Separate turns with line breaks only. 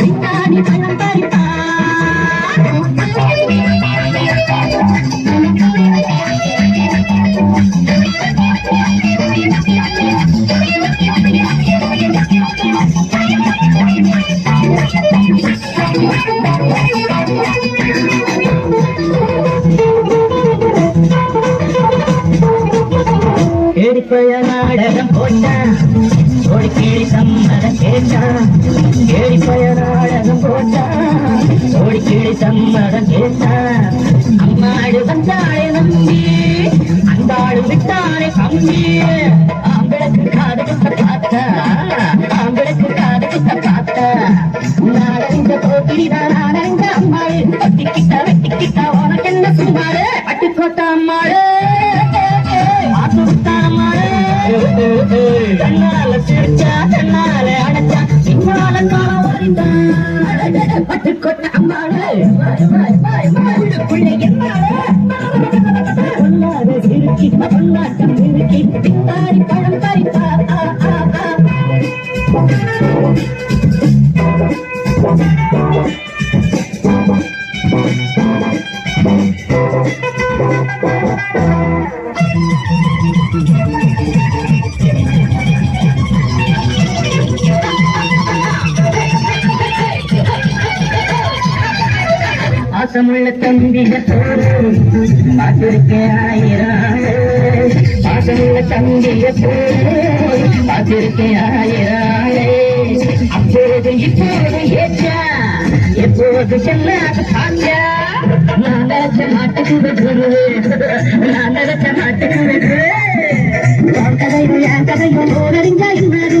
பின்னாடி பழம் பறிப்பா நாடகம் போட்டான் ஒரு கேடி சம்மதம் கேட்டான் கேடிப்பய நாடகம் போட்டான் ஒரு கேடி சம்மதம் கேட்டான் அம்மாடு வந்தாளே நம்பி அந்த ஆடு விட்டானே கம்பி. ஆம்பளுக்கு காது குத்த பார்த்தா ஆம்பளுக்கு காது குத்த பார்த்தா நாடறிந்த போக்கிரிதான் நாடறிந்த அம்மாள் பத்தி கிட்ட கண்ணால சிரிச்சா கண்ணால அடைச்சா. பின்னால காலம் வரைந்தான் பட்டுக்கோட்டை அம்மாடு உள்ளுக்குள்ளே என்னாடு பொன்னாட சிரிச்சி பொன்னாட்டம் சிரிச்சி பின்னாடி பழம் பறிப்பா. ஆ, ஆ, பாசமுள்ள தம்பிய போரும் பார்த்திருக்கேன் ஆயிரம். பாசமுள்ள தம்பிய போரும் பார்த்திருக்கேன் ஆயிரம். அப்போது இப்போது ஏற்றா எப்போது செல்லாத காற்றா. நான் நினைச்ச மாட்டுக்கு வெகுரு நான் நினைச்ச மாட்டுக்கு வெகுரு உன் கதையும் என் கதையும் ஓரறிஞ்சா இன்னாரு